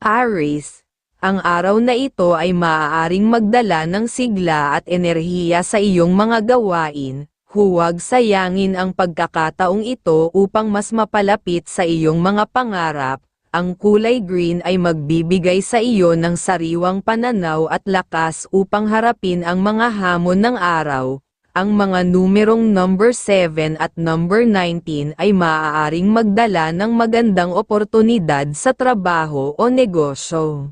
Aries, ang araw na ito ay maaaring magdala ng sigla at enerhiya sa iyong mga gawain. Huwag sayangin ang pagkakataong ito upang mas mapalapit sa iyong mga pangarap. Ang kulay green ay magbibigay sa iyo ng sariwang pananaw at lakas upang harapin ang mga hamon ng araw. Ang mga numerong number 7 at number 19 ay maaaring magdala ng magandang oportunidad sa trabaho o negosyo.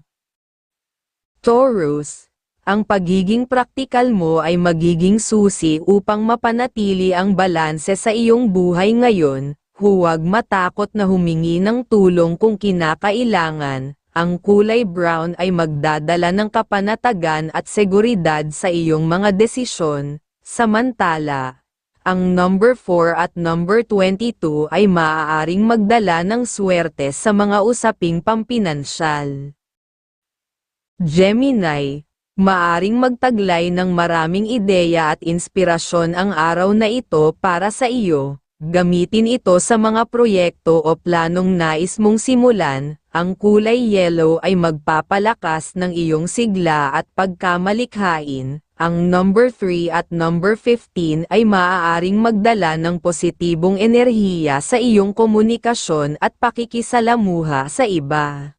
Taurus, ang pagiging praktikal mo ay magiging susi upang mapanatili ang balanse sa iyong buhay ngayon. Huwag matakot na humingi ng tulong kung kinakailangan. Ang kulay brown ay magdadala ng kapanatagan at seguridad sa iyong mga desisyon. Samantala, ang number 4 at number 22 ay maaaring magdala ng swerte sa mga usaping pampinansyal. Gemini, maaring magtaglay ng maraming ideya at inspirasyon ang araw na ito para sa iyo. Gamitin ito sa mga proyekto o planong nais mong simulan. Ang kulay yellow ay magpapalakas ng iyong sigla at pagkamalikhain. Ang number 3 at number 15 ay maaaring magdala ng positibong enerhiya sa iyong komunikasyon at pakikisalamuha sa iba.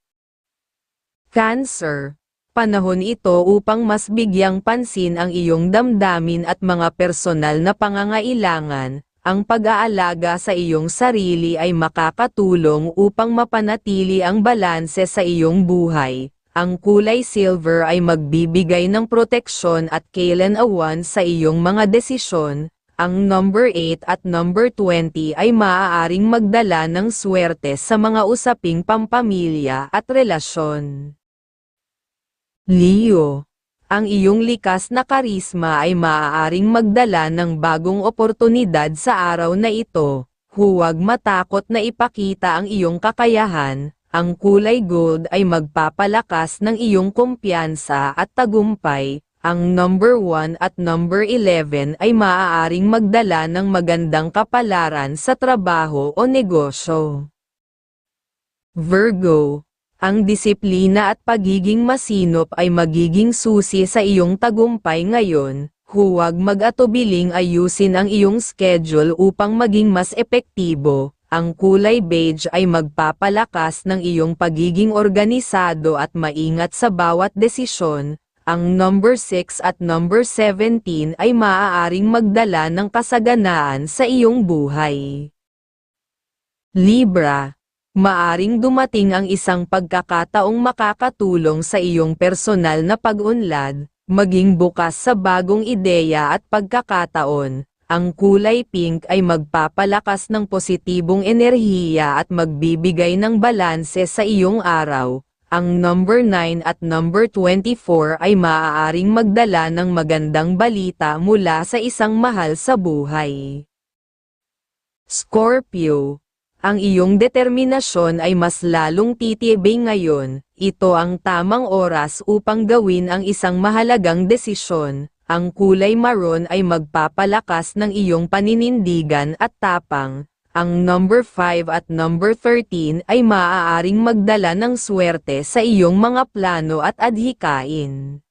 Cancer panahon ito upang mas bigyang pansin ang iyong damdamin at mga personal na pangangailangan, ang pag-aalaga sa iyong sarili ay makakatulong upang mapanatili ang balanse sa iyong buhay. Ang kulay silver ay magbibigay ng proteksyon at kailan-awan sa iyong mga desisyon. Ang number 8 at number 20 ay maaaring magdala ng swerte sa mga usaping pampamilya at relasyon. Leo, ang iyong likas na karisma ay maaaring magdala ng bagong oportunidad sa araw na ito. Huwag matakot na ipakita ang iyong kakayahan. Ang kulay gold ay magpapalakas ng iyong kumpiyansa at tagumpay. Ang number 1 at number 11 ay maaaring magdala ng magandang kapalaran sa trabaho o negosyo. Virgo ang disiplina at pagiging masinop ay magiging susi sa iyong tagumpay ngayon. Huwag mag-atubiling ayusin ang iyong schedule upang maging mas epektibo. Ang kulay beige ay magpapalakas ng iyong pagiging organisado at maingat sa bawat desisyon. Ang number 6 at number 17 ay maaaring magdala ng kasaganaan sa iyong buhay. Libra maaring dumating ang isang pagkakataong makakatulong sa iyong personal na pag-unlad, maging bukas sa bagong ideya at pagkakataon. Ang kulay pink ay magpapalakas ng positibong enerhiya at magbibigay ng balanse sa iyong araw. Ang number 9 at number 24 ay maaaring magdala ng magandang balita mula sa isang mahal sa buhay. Scorpio ang iyong determinasyon ay mas lalong titibay ngayon, ito ang tamang oras upang gawin ang isang mahalagang desisyon. Ang kulay maroon ay magpapalakas ng iyong paninindigan at tapang. Ang number 5 at number 13 ay maaaring magdala ng swerte sa iyong mga plano at adhikain.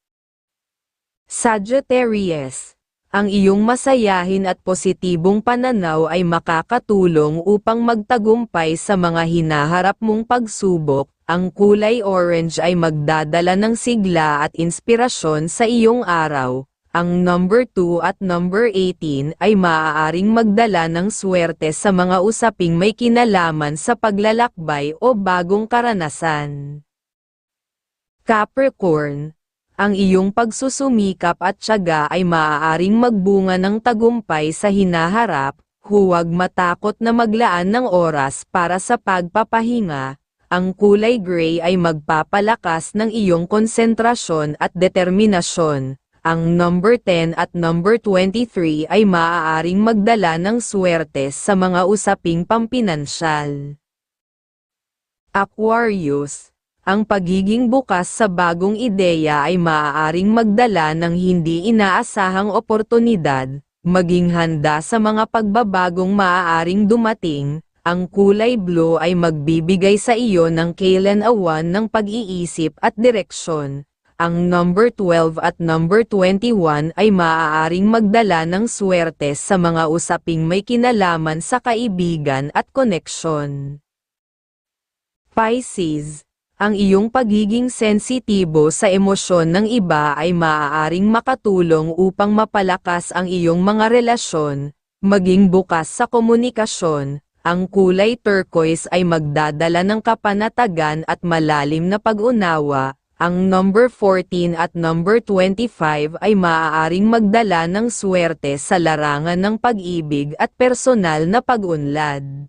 Sagittarius ang iyong masayahin at positibong pananaw ay makakatulong upang magtagumpay sa mga hinaharap mong pagsubok. Ang kulay orange ay magdadala ng sigla at inspirasyon sa iyong araw. Ang number 2 at number 18 ay maaaring magdala ng swerte sa mga usaping may kinalaman sa paglalakbay o bagong karanasan. Capricorn ang iyong pagsusumikap at tiyaga ay maaaring magbunga ng tagumpay sa hinaharap, huwag matakot na maglaan ng oras para sa pagpapahinga. Ang kulay gray ay magpapalakas ng iyong konsentrasyon at determinasyon. Ang number 10 at number 23 ay maaaring magdala ng swerte sa mga usaping pampinansyal. Aquarius ang pagiging bukas sa bagong ideya ay maaaring magdala ng hindi inaasahang oportunidad, maging handa sa mga pagbabagong maaaring dumating, Ang kulay blue ay magbibigay sa iyo ng kailan awan ng pag-iisip at direksyon. Ang number 12 at number 21 ay maaaring magdala ng swerte sa mga usaping may kinalaman sa kaibigan at koneksyon. Pisces, ang iyong pagiging sensitibo sa emosyon ng iba ay maaaring makatulong upang mapalakas ang iyong mga relasyon, maging bukas sa komunikasyon. Ang kulay turquoise ay magdadala ng kapanatagan at malalim na pag-unawa. Ang number 14 at number 25 ay maaaring magdala ng swerte sa larangan ng pag-ibig at personal na pag-unlad.